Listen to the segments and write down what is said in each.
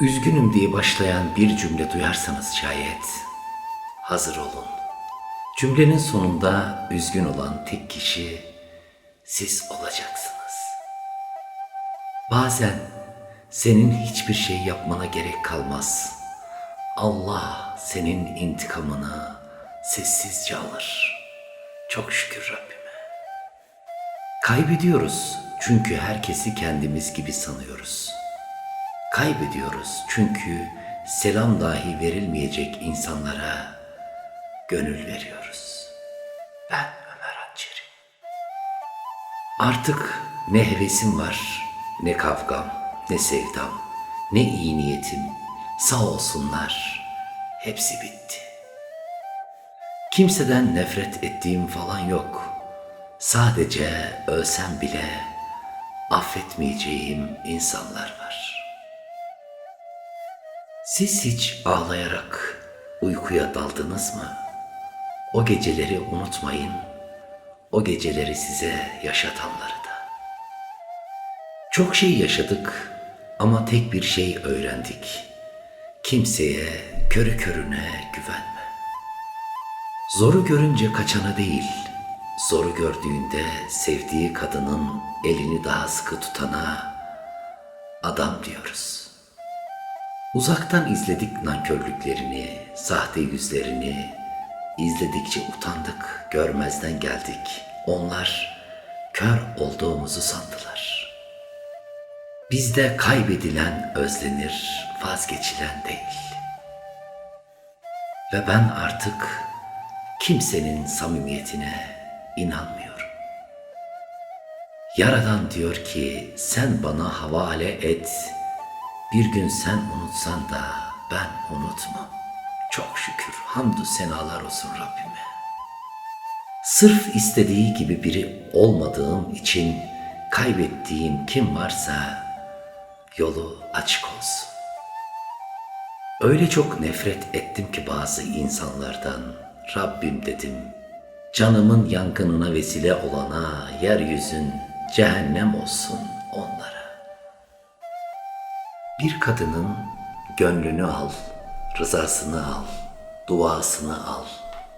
Üzgünüm diye başlayan bir cümle duyarsanız şayet hazır olun. Cümlenin sonunda üzgün olan tek kişi siz olacaksınız. Bazen senin hiçbir şey yapmana gerek kalmaz. Allah senin intikamını sessizce alır. Çok şükür Rabbime. Kaybediyoruz çünkü herkesi kendimiz gibi sanıyoruz. Kaybediyoruz çünkü selam dahi verilmeyecek insanlara gönül veriyoruz. Ben Ömer Hançeri. Artık ne hevesim var, ne kavgam, ne sevdam, ne iyi niyetim. Sağ olsunlar, hepsi bitti. Kimseden nefret ettiğim falan yok. Sadece ölsem bile affetmeyeceğim insanlar var. Siz hiç ağlayarak uykuya daldınız mı? O geceleri unutmayın. O geceleri size yaşatanları da. Çok şey yaşadık ama tek bir şey öğrendik. Kimseye körü körüne güvenme. Zoru görünce kaçana değil, zoru gördüğünde sevdiği kadının elini daha sıkı tutana adam diyoruz. Uzaktan izledik nankörlüklerini, sahte yüzlerini, izledikçe utandık, görmezden geldik. Onlar kör olduğumuzu sandılar. Bizde kaybedilen özlenir, vazgeçilen değil. Ve ben artık kimsenin samimiyetine inanmıyorum. Yaradan diyor ki sen bana havale et. Bir gün sen unutsan da ben unutmam. Çok şükür hamdü senalar olsun Rabbime. Sırf istediği gibi biri olmadığım için kaybettiğim kim varsa yolu açık olsun. Öyle çok nefret ettim ki bazı insanlardan. Rabbim dedim. Canımın yangınına vesile olana yeryüzün cehennem olsun onlara. Bir kadının gönlünü al, rızasını al, duasını al.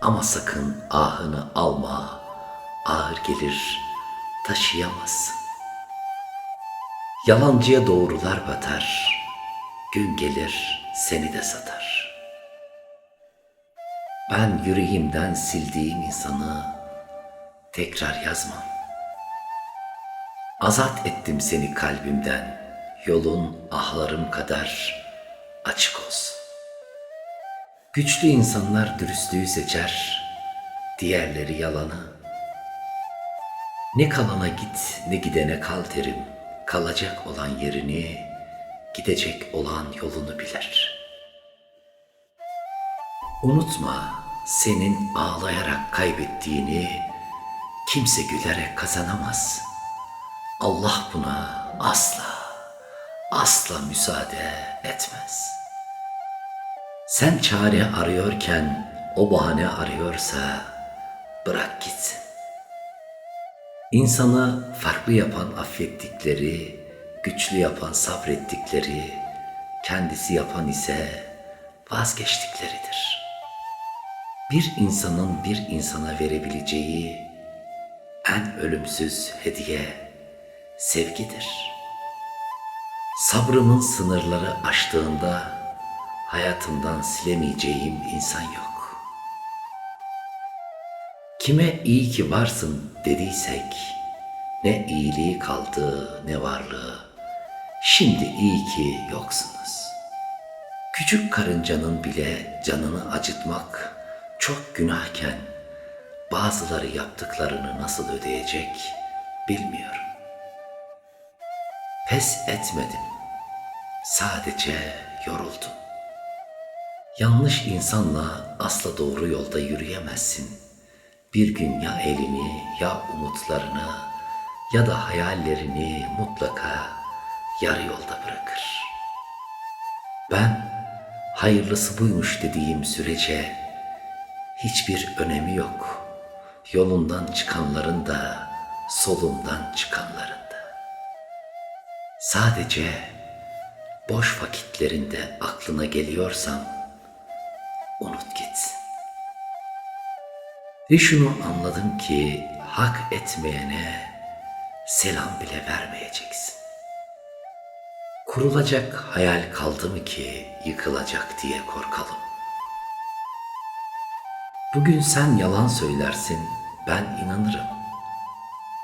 Ama sakın ahını alma, ağır gelir, taşıyamazsın. Yalancıya doğrular batar, gün gelir seni de satar. Ben yüreğimden sildiğim insanı tekrar yazmam. Azat ettim seni kalbimden, yolun ahlarım kadar açık olsun. Güçlü insanlar dürüstlüğü seçer, diğerleri yalanı. Ne kalana git ne gidene kal derim. Kalacak olan yerini, gidecek olan yolunu bilir. Unutma senin ağlayarak kaybettiğini kimse gülerek kazanamaz. Allah buna asla, asla müsaade etmez. Sen çare arıyorken o bahane arıyorsa bırak gitsin. İnsanı farklı yapan affettikleri, güçlü yapan sabrettikleri, kendisi yapan ise vazgeçtikleridir. Bir insanın bir insana verebileceği en ölümsüz hediye sevgidir. Sabrımın sınırları aştığında hayatımdan silemeyeceğim insan yok. Kime iyi ki varsın dediysek ne iyiliği kaldı ne varlığı. Şimdi iyi ki yoksunuz. Küçük karıncanın bile canını acıtmak çok günahken bazıları yaptıklarını nasıl ödeyecek bilmiyorum. Pes etmedim. Sadece yoruldum. Yanlış insanla asla doğru yolda yürüyemezsin. Bir gün ya elini ya umutlarını ya da hayallerini mutlaka yarı yolda bırakır. Ben hayırlısı buymuş dediğim sürece hiçbir önemi yok. Yolundan çıkanların da solundan çıkanların. Sadece boş vakitlerinde aklına geliyorsam unut gitsin. Ve şunu anladım ki hak etmeyene selam bile vermeyeceksin. Kurulacak hayal kaldı mı ki yıkılacak diye korkalım. Bugün sen yalan söylersin, ben inanırım.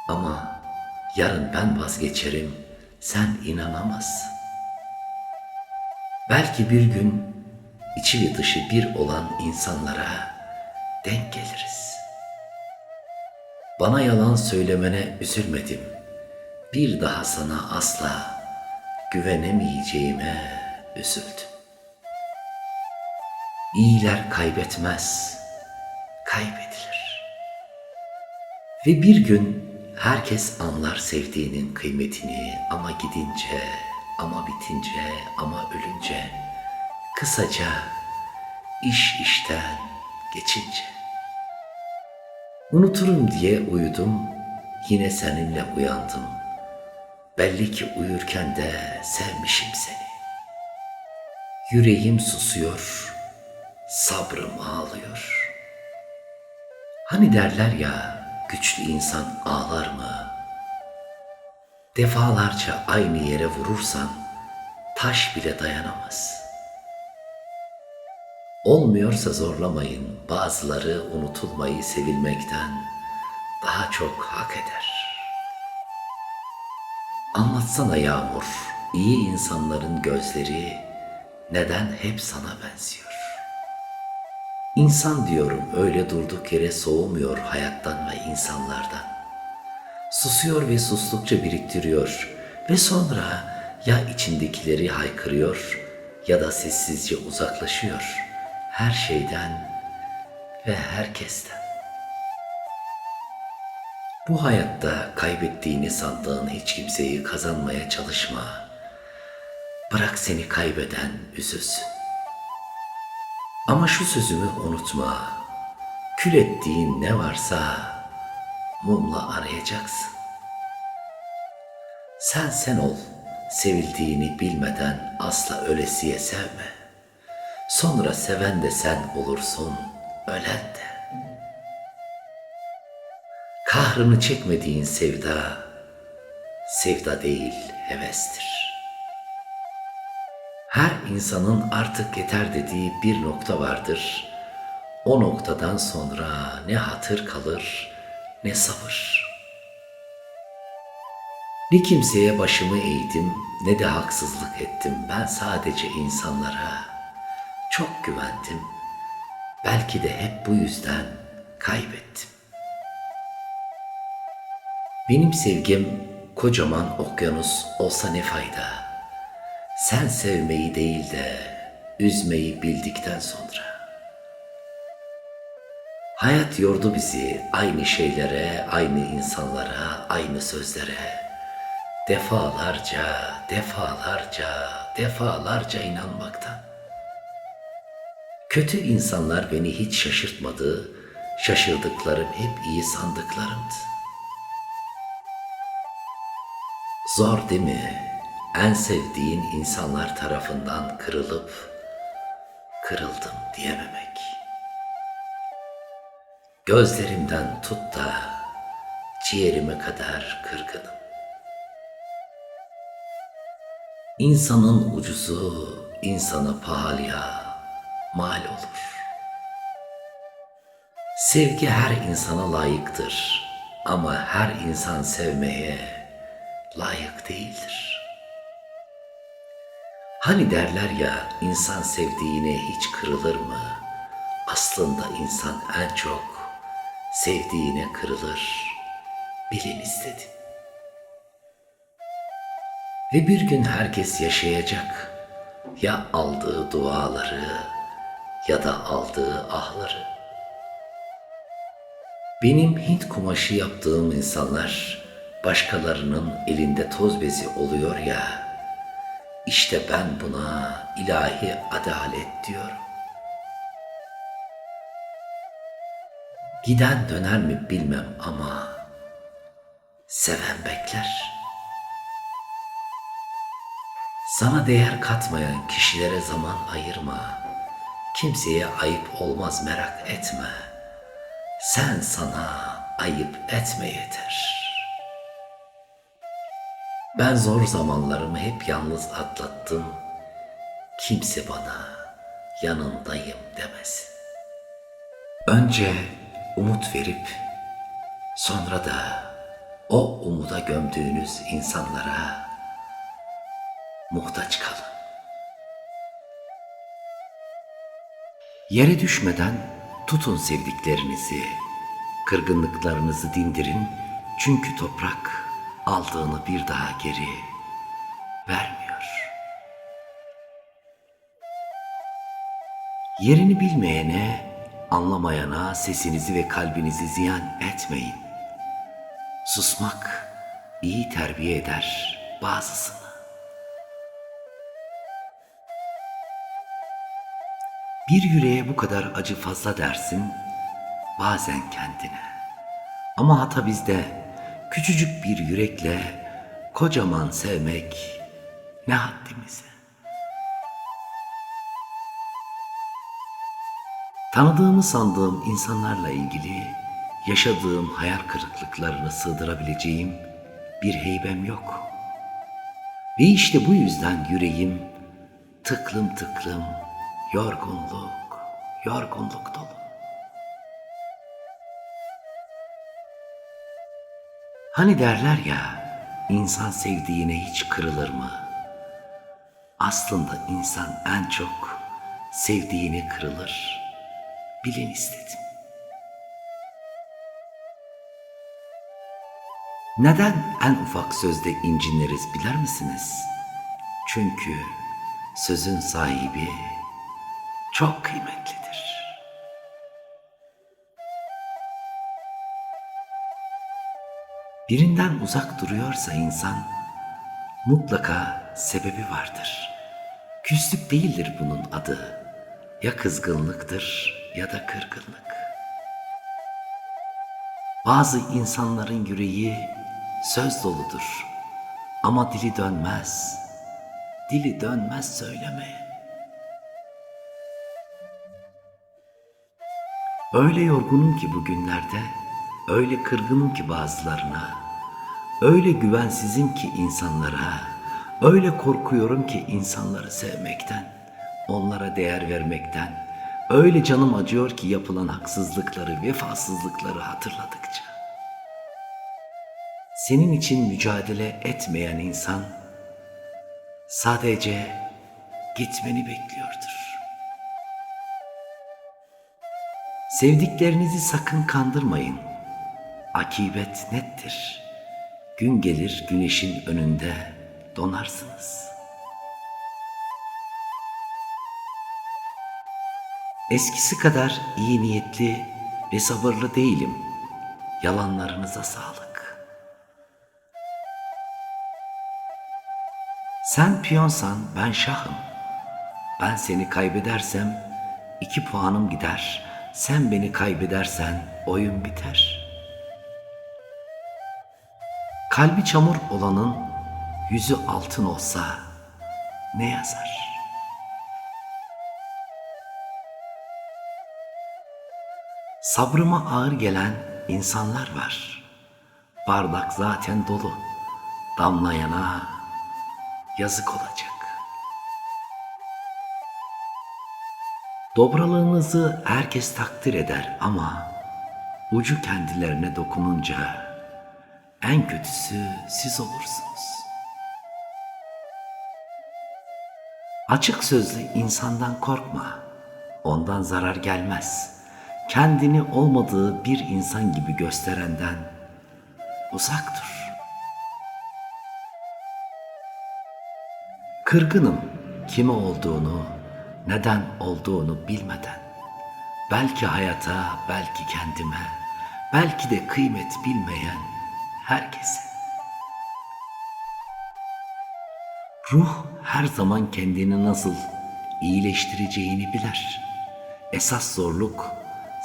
Ama yarın ben vazgeçerim, sen inanamazsın. Belki bir gün içi ve dışı bir olan insanlara denk geliriz. Bana yalan söylemene üzülmedim. Bir daha sana asla güvenemeyeceğime üzüldüm. İyiler kaybetmez, kaybedilir. Ve bir gün herkes anlar sevdiğinin kıymetini ama gidince, ama bitince, ama ölünce, kısaca iş işten geçince. Unuturum diye uyudum, yine seninle uyandım. Belli ki uyurken de sevmişim seni. Yüreğim susuyor, sabrım ağlıyor. Hani derler ya, güçlü insan ağlar mı? Defalarca aynı yere vurursan, taş bile dayanamaz. Olmuyorsa zorlamayın, bazıları unutulmayı sevilmekten daha çok hak eder. Anlatsana Yağmur, iyi insanların gözleri neden hep sana benziyor? İnsan diyorum öyle durduk yere soğumuyor hayattan ve insanlardan. Susuyor ve sustukça biriktiriyor ve sonra ya içindekileri haykırıyor ya da sessizce uzaklaşıyor her şeyden ve herkesten. Bu hayatta kaybettiğini sandığın hiç kimseyi kazanmaya çalışma. Bırak seni kaybeden üzülsün. Ama şu sözümü unutma. Kül ettiğin ne varsa mumla arayacaksın. Sen sen ol, sevildiğini bilmeden asla ölesiye sevme. Sonra seven de sen olursun, ölen de. Kahrını çekmediğin sevda, sevda değil hevestir. İnsanın artık yeter dediği bir nokta vardır. O noktadan sonra ne hatır kalır ne sabır. Ne kimseye başımı eğdim ne de haksızlık ettim. Ben sadece insanlara çok güvendim. Belki de hep bu yüzden kaybettim. Benim sevgim kocaman okyanus olsa ne fayda? Sen sevmeyi değil de üzmeyi bildikten sonra. Hayat yordu bizi aynı şeylere, aynı insanlara, aynı sözlere. Defalarca, defalarca, defalarca inanmaktan. Kötü insanlar beni hiç şaşırtmadı, şaşırdıklarım hep iyi sandıklarımdı. Zor değil mi? En sevdiğin insanlar tarafından kırılıp kırıldım diyememek. Gözlerimden tut da ciğerime kadar kırgınım. İnsanın ucuzu insana pahalıya mal olur. Sevgi her insana layıktır ama her insan sevmeye layık değildir. Hani derler ya insan sevdiğine hiç kırılır mı? Aslında insan en çok sevdiğine kırılır. Bilin istedim. Ve bir gün herkes yaşayacak ya aldığı duaları ya da aldığı ahları. Benim Hint kumaşı yaptığım insanlar başkalarının elinde toz bezi oluyor ya. İşte ben buna ilahi adalet diyorum. Giden döner mi bilmem ama seven bekler. Sana değer katmayan kişilere zaman ayırma. Kimseye ayıp olmaz merak etme. Sen sana ayıp etme yeter. Ben zor zamanlarımı hep yalnız atlattım. Kimse bana yanındayım demesin. Önce umut verip sonra da o umuda gömdüğünüz insanlara muhtaç kalın. Yere düşmeden tutun sevdiklerinizi, kırgınlıklarınızı dindirin çünkü toprak aldığını bir daha geri vermiyor. Yerini bilmeyene, anlamayana sesinizi ve kalbinizi ziyan etmeyin. Susmak iyi terbiye eder bazısını. Bir yüreğe bu kadar acı fazla dersin, bazen kendine. Ama hata bizde küçücük bir yürekle kocaman sevmek ne haddimize. Tanıdığımı sandığım insanlarla ilgili yaşadığım hayal kırıklıklarını sığdırabileceğim bir heybem yok. Ve işte bu yüzden yüreğim tıklım tıklım yorgunluk, yorgunluk dolu. Hani derler ya, insan sevdiğine hiç kırılır mı? Aslında insan en çok sevdiğine kırılır. Bilin istedim. Neden en ufak sözde inciniriz bilir misiniz? Çünkü sözün sahibi çok kıymetlidir. Birinden uzak duruyorsa insan mutlaka sebebi vardır. Küslük değildir bunun adı. Ya kızgınlıktır ya da kırgınlık. Bazı insanların yüreği söz doludur ama dili dönmez. Dili dönmez söylemeye. Öyle yorgunum ki bugünlerde, öyle kırgınım ki bazılarına, öyle güvensizim ki insanlara, öyle korkuyorum ki insanları sevmekten, onlara değer vermekten, öyle canım acıyor ki yapılan haksızlıkları, vefasızlıkları hatırladıkça. Senin için mücadele etmeyen insan sadece gitmeni bekliyordur. Sevdiklerinizi sakın kandırmayın. Akibet nettir. Gün gelir güneşin önünde donarsınız. Eskisi kadar iyi niyetli ve sabırlı değilim. Yalanlarınıza sağlık. Sen piyonsan ben şahım. Ben seni kaybedersem iki puanım gider. Sen beni kaybedersen oyun biter. Kalbi çamur olanın yüzü altın olsa ne yazar? Sabrıma ağır gelen insanlar var. Bardak zaten dolu. Damlayana yazık olacak. Dobralığınızı herkes takdir eder ama ucu kendilerine dokununca en kötüsü siz olursunuz. Açık sözlü insandan korkma. Ondan zarar gelmez. Kendini olmadığı bir insan gibi gösterenden uzak dur. Kırgınım kime olduğunu, neden olduğunu bilmeden. Belki hayata, belki kendime, belki de kıymet bilmeyen herkese. Ruh her zaman kendini nasıl iyileştireceğini bilir. Esas zorluk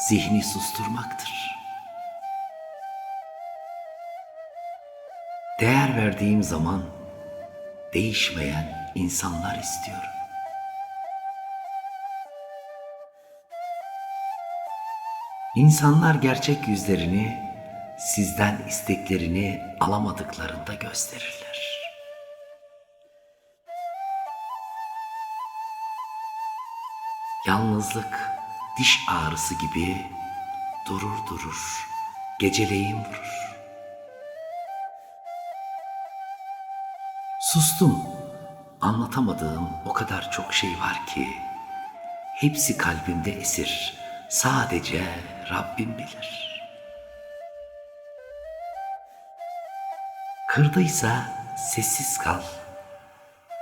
zihni susturmaktır. Değer verdiğim zaman değişmeyen insanlar istiyorum. İnsanlar gerçek yüzlerini sizden isteklerini alamadıklarında gösterirler. Yalnızlık diş ağrısı gibi durur durur, geceleyin vurur. Sustum. Anlatamadığım o kadar çok şey var ki hepsi kalbimde esir. Sadece Rabbim bilir. Kırdıysa sessiz kal.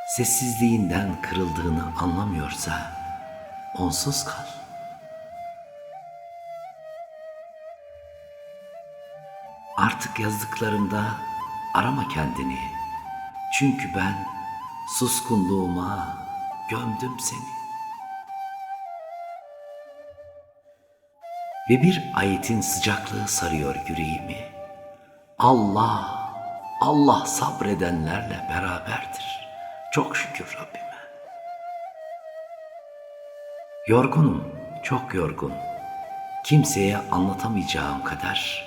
Sessizliğinden kırıldığını anlamıyorsa onsuz kal. Artık yazdıklarımda arama kendini. Çünkü ben suskunluğuma gömdüm seni. Ve bir ayetin sıcaklığı sarıyor yüreğimi. Allah, Allah sabredenlerle beraberdir. Çok şükür Rabbime. Yorgunum, çok yorgun. Kimseye anlatamayacağım kadar,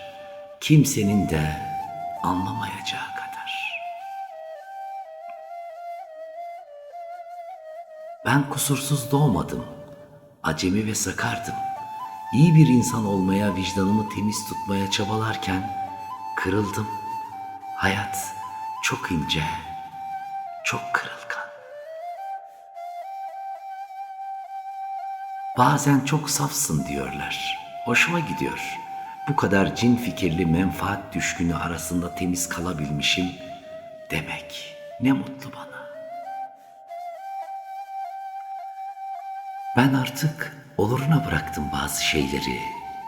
kimsenin de anlamayacağı kadar. Ben kusursuz doğmadım. Acemi ve sakardım. İyi bir insan olmaya, vicdanımı temiz tutmaya çabalarken kırıldım. Hayat çok ince, çok kırılgan. Bazen çok safsın diyorlar. Hoşuma gidiyor. Bu kadar cin fikirli menfaat düşkünü arasında temiz kalabilmişim demek. Ne mutlu bana. Ben artık oluruna bıraktım bazı şeyleri.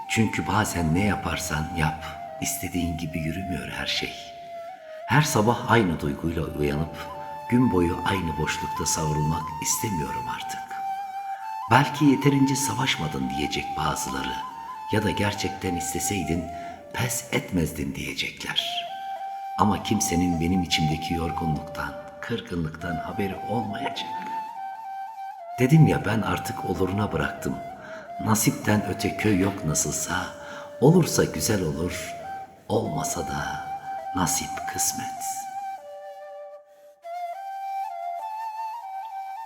Çünkü bazen ne yaparsan yap, istediğin gibi yürümüyor her şey. Her sabah aynı duyguyla uyanıp gün boyu aynı boşlukta savrulmak istemiyorum artık. Belki yeterince savaşmadın diyecek bazıları ya da gerçekten isteseydin pes etmezdin diyecekler. Ama kimsenin benim içimdeki yorgunluktan, kırgınlıktan haberi olmayacak. Dedim ya ben artık oluruna bıraktım. Nasipten öte köy yok nasılsa. Olursa güzel olur, olmasa da nasip kısmet.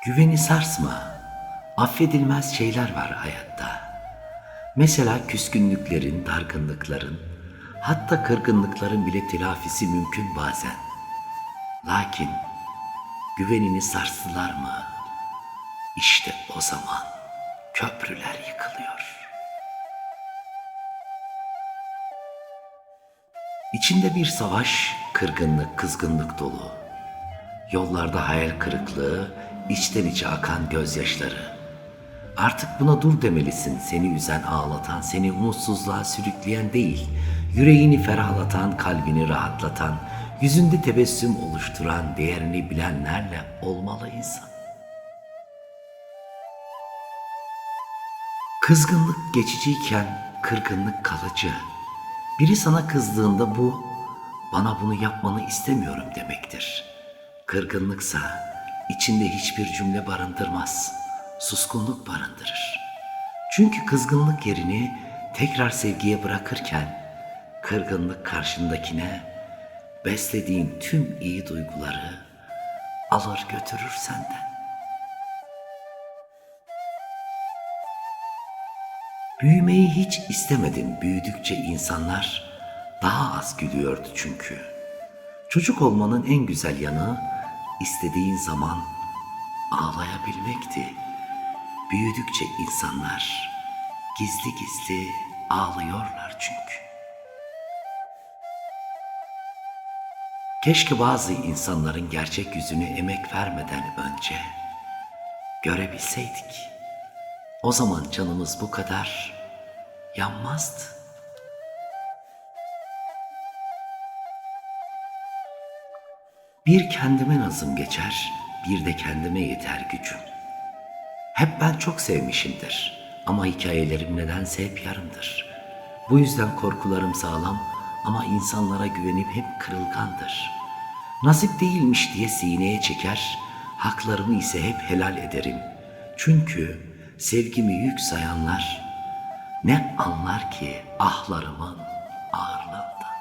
Güveni sarsma. Affedilmez şeyler var hayatta. Mesela küskünlüklerin, dargınlıkların, hatta kırgınlıkların bile telafisi mümkün bazen. Lakin güvenini sarstılar mı? İşte o zaman köprüler yıkılıyor. İçinde bir savaş, kırgınlık, kızgınlık dolu. Yollarda hayal kırıklığı, içten içe akan gözyaşları. Artık buna dur demelisin. Seni üzen, ağlatan, seni umutsuzluğa sürükleyen değil, yüreğini ferahlatan, kalbini rahatlatan, yüzünde tebessüm oluşturan, değerini bilenlerle olmalı insan. Kızgınlık geçiciyken kırgınlık kalıcı. Biri sana kızdığında bu bana bunu yapmanı istemiyorum demektir. Kırgınlıksa içinde hiçbir cümle barındırmaz. Suskunluk barındırır. Çünkü kızgınlık yerini tekrar sevgiye bırakırken kırgınlık karşındakine beslediğin tüm iyi duyguları alır götürür senden. Büyümeyi hiç istemedim. Büyüdükçe insanlar daha az gülüyordu çünkü. Çocuk olmanın en güzel yanı istediğin zaman ağlayabilmekti. Büyüdükçe insanlar gizli gizli ağlıyorlar çünkü. Keşke bazı insanların gerçek yüzünü emek vermeden önce görebilseydik. O zaman canımız bu kadar yanmazdı. Bir kendime nazım geçer, bir de kendime yeter gücüm. Hep ben çok sevmişimdir ama hikayelerim nedense hep yarımdır. Bu yüzden korkularım sağlam ama insanlara güvenip hep kırılgandır. Nasip değilmiş diye sineye çeker, haklarımı ise hep helal ederim. Çünkü sevgimi yük sayanlar ne anlar ki ahlarımın ağırlığından.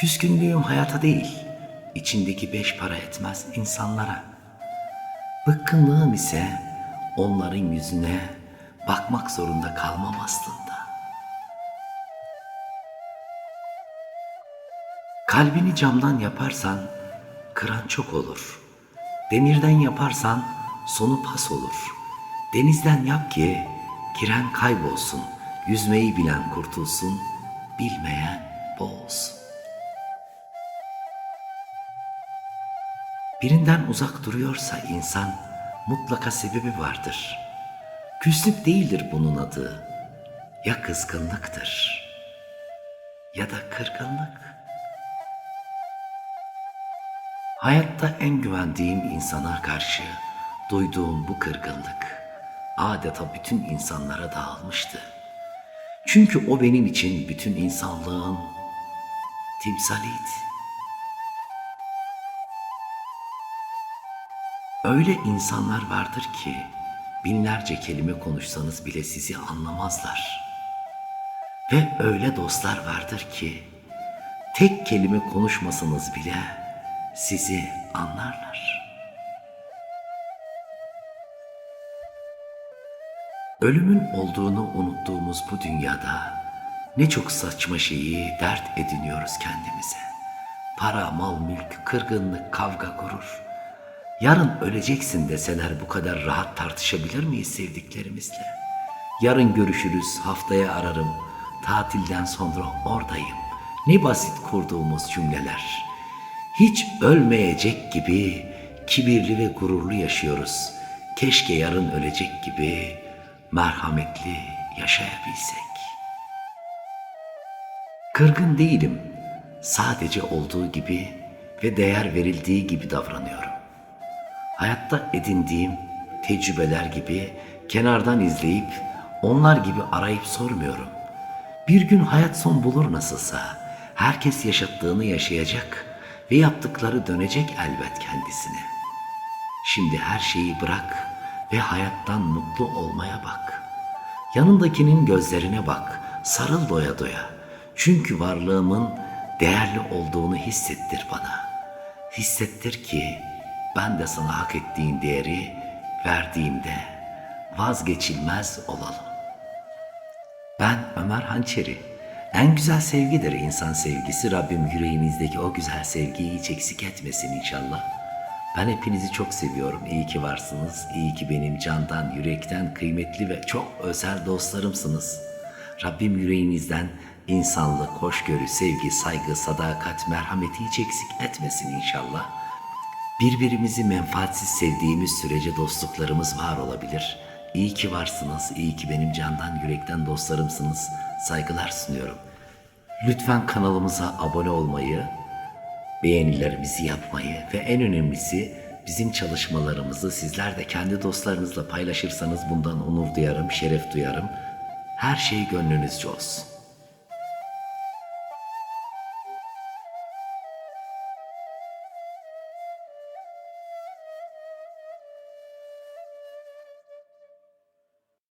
Küskünlüğüm hayata değil, içindeki beş para etmez insanlara. Bıkkınlığım ise onların yüzüne bakmak zorunda kalmam aslında. Kalbini camdan yaparsan kıran çok olur. Demirden yaparsan sonu pas olur. Denizden yap ki giren kaybolsun. Yüzmeyi bilen kurtulsun, bilmeyen boğulsun. Birinden uzak duruyorsa insan mutlaka sebebi vardır. Küslük değildir bunun adı. Ya kızgınlıktır ya da kırgınlık. Hayatta en güvendiğim insana karşı duyduğum bu kırgınlık adeta bütün insanlara dağılmıştı. Çünkü o benim için bütün insanlığın timsaliydi. Öyle insanlar vardır ki binlerce kelime konuşsanız bile sizi anlamazlar. Ve öyle dostlar vardır ki tek kelime konuşmasanız bile sizi anlarlar. Ölümün olduğunu unuttuğumuz bu dünyada ne çok saçma şeyi dert ediniyoruz kendimize. Para, mal, mülk, kırgınlık, kavga, gurur. Yarın öleceksin deseler bu kadar rahat tartışabilir miyiz sevdiklerimizle? Yarın görüşürüz, haftaya ararım. Tatilden sonra oradayım. Ne basit kurduğumuz cümleler. Hiç ölmeyecek gibi kibirli ve gururlu yaşıyoruz. Keşke yarın ölecek gibi merhametli yaşayabilsek. Kırgın değilim. Sadece olduğu gibi ve değer verildiği gibi davranıyorum. Hayatta edindiğim tecrübeler gibi kenardan izleyip onlar gibi arayıp sormuyorum. Bir gün hayat son bulur nasılsa. Herkes yaşattığını yaşayacak ve yaptıkları dönecek elbet kendisine. Şimdi her şeyi bırak ve hayattan mutlu olmaya bak. Yanındakinin gözlerine bak, sarıl doya doya. Çünkü varlığımın değerli olduğunu hissettir bana. Hissettir ki ben de sana hak ettiğin değeri verdiğimde vazgeçilmez olalım. Ben Ömer Hançeri. En güzel sevgidir insan sevgisi. Rabbim yüreğinizdeki o güzel sevgiyi hiç eksik etmesin inşallah. Ben hepinizi çok seviyorum. İyi ki varsınız. İyi ki benim candan, yürekten kıymetli ve çok özel dostlarımsınız. Rabbim yüreğinizden insanlık, hoşgörü, sevgi, saygı, sadakat, merhameti hiç eksik etmesin inşallah. Birbirimizi menfaatsiz sevdiğimiz sürece dostluklarımız var olabilir. İyi ki varsınız, iyi ki benim candan yürekten dostlarımsınız. Saygılar sunuyorum. Lütfen kanalımıza abone olmayı, beğenilerimizi yapmayı ve en önemlisi bizim çalışmalarımızı sizler de kendi dostlarınızla paylaşırsanız bundan onur duyarım, şeref duyarım. Her şey gönlünüzce olsun.